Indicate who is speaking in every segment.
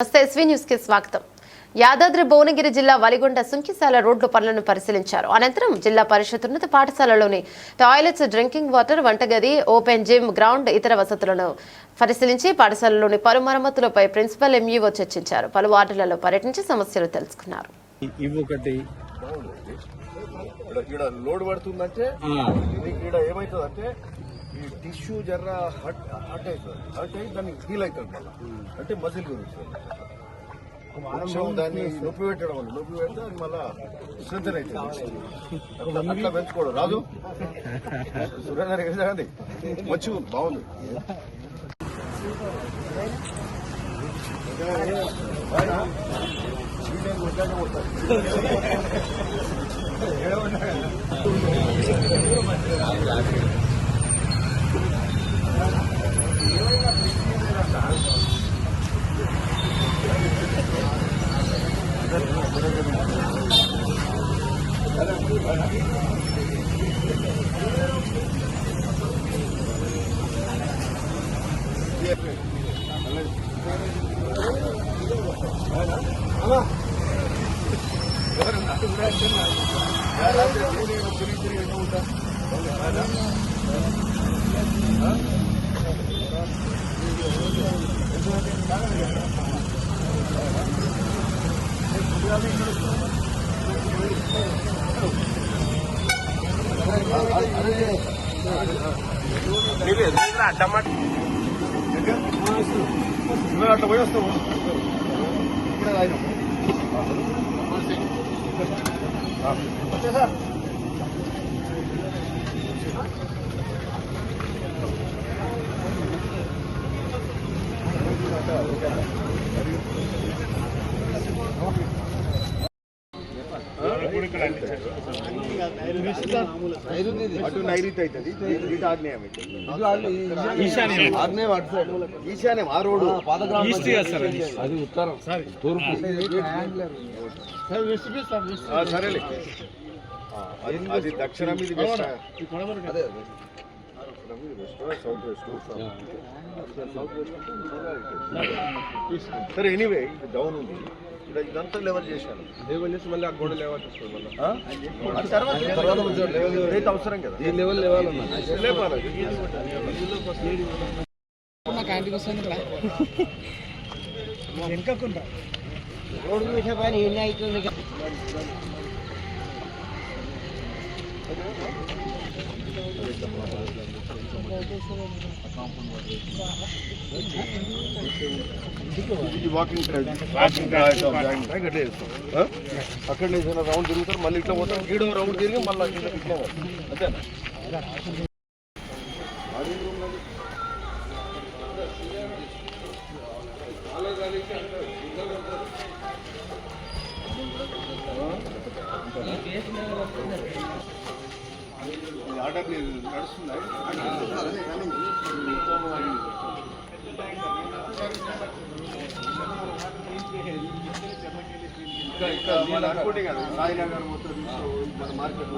Speaker 1: నమస్తే ఎస్వీ న్యూస్కి స్వాగతం. యాదాద్రి భువనగిరి జిల్లా వలిగొండ సుంకిశాల రోడ్డు పనులను పరిశీలించారు. అనంతరం జిల్లా పరిషత్ ఉన్నత పాఠశాలలోని టాయిలెట్స్ డ్రింకింగ్ వాటర్ వంటగది ఓపెన్ జిమ్ గ్రౌండ్ ఇతర వసతులను పరిశీలించి పాఠశాలలోని పలు మరమ్మతులపై ప్రిన్సిపల్ ఎంఈఓ చర్చించారు. పలు వార్డులలో పర్యటించి సమస్యలు తెలుసుకున్నారు.
Speaker 2: లోడ్ పడుతుందంటే ఇది ఇక్కడ ఏమవుతుందంటే ఈ టిష్యూ జర్ర హట్ హట్ అవుతుంది హట్ అయి దాన్ని హీల్ అవుతుంది మళ్ళీ. అంటే మజిల్ గురించి కొంచెం దాన్ని నొప్పి పెట్టడం వల్ల నొప్పి పెడితే అది మళ్ళా స్ట్రెంత్ అవుతుంది. అట్లా పెంచుకోవడం రాదు సురేందర్ గారి ఉంది, బాగుంది. నువ్వు అట్లా పోయి వస్తావు ఇప్పుడే తాగినాము. Terima kasih. అటు నైరుతి అవుతుంది ఇటు ఆగ్నేయం
Speaker 3: ఈశాన్యం.
Speaker 2: ఆగ్నేయం అటు సైడ్ ఈశాన్యం ఆ రోడ్డు
Speaker 3: ఈస్ట్ సార్ అది
Speaker 4: ఉత్తరం తూర్పు
Speaker 2: సరేలే అది దక్షిణం ఇది అదే సరే ఎనీవే డౌన్ ఉంది ఇదంతా లెవెల్ చేశాను
Speaker 4: లెవెల్ చేసి మళ్ళీ ఆ గోడ లెవెల్
Speaker 2: తర్వాత అవసరం కదా.
Speaker 4: ఈ లెవెల్ లెవెల్ ఉన్నా
Speaker 2: లేపాలి
Speaker 5: రోడ్డు మీద పని ఎన్ని అవుతుంది?
Speaker 2: ఇది వాకింగ్ ట్రాక్ వాకింగ్ ట్రాక్ చేస్తాం. ఆ? అక్కడ నుంచి రౌండ్ తిరుగుతారు మళ్ళీ ఇట్లా పోతారు గీడో రౌండ్ తిరిగి మళ్ళీ ఇట్లా ఇట్లా. అంతేనా? ఆర్డర్ నడుస్తుందా కదా సాయినగర్ పోతుంది మన మార్కెట్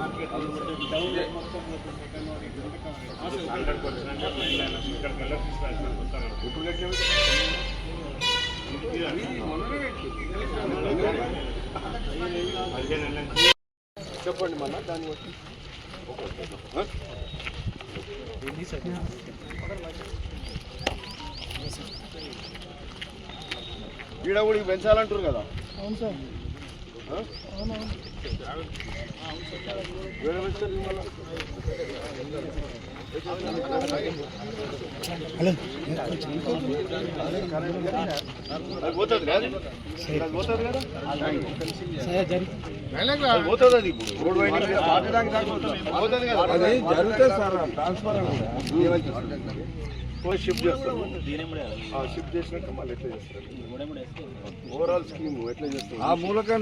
Speaker 2: ఇప్పుడు చెప్పండి మన దాన్ని బట్టి? ఈడ కూడా పెంచాలంటారు కదా? అవును సార్. పెంచుతారు ఇవి మళ్ళా? అది పోతుంది కదా అది పోతుంది కదా అది పోతుంది అది ఇప్పుడు రోడ్ వైండింగ్ పోతుంది కదా
Speaker 4: అది జరుగుతుంది సార్ ట్రాన్స్ఫర్
Speaker 2: షిఫ్ట్ చేస్తాము షిఫ్ట్ చేసినాక మళ్ళీ ఎట్లా చేస్తారు ఓవరాల్ స్కీమ్ ఎట్లా చేస్తారు
Speaker 4: ఆ మూలకం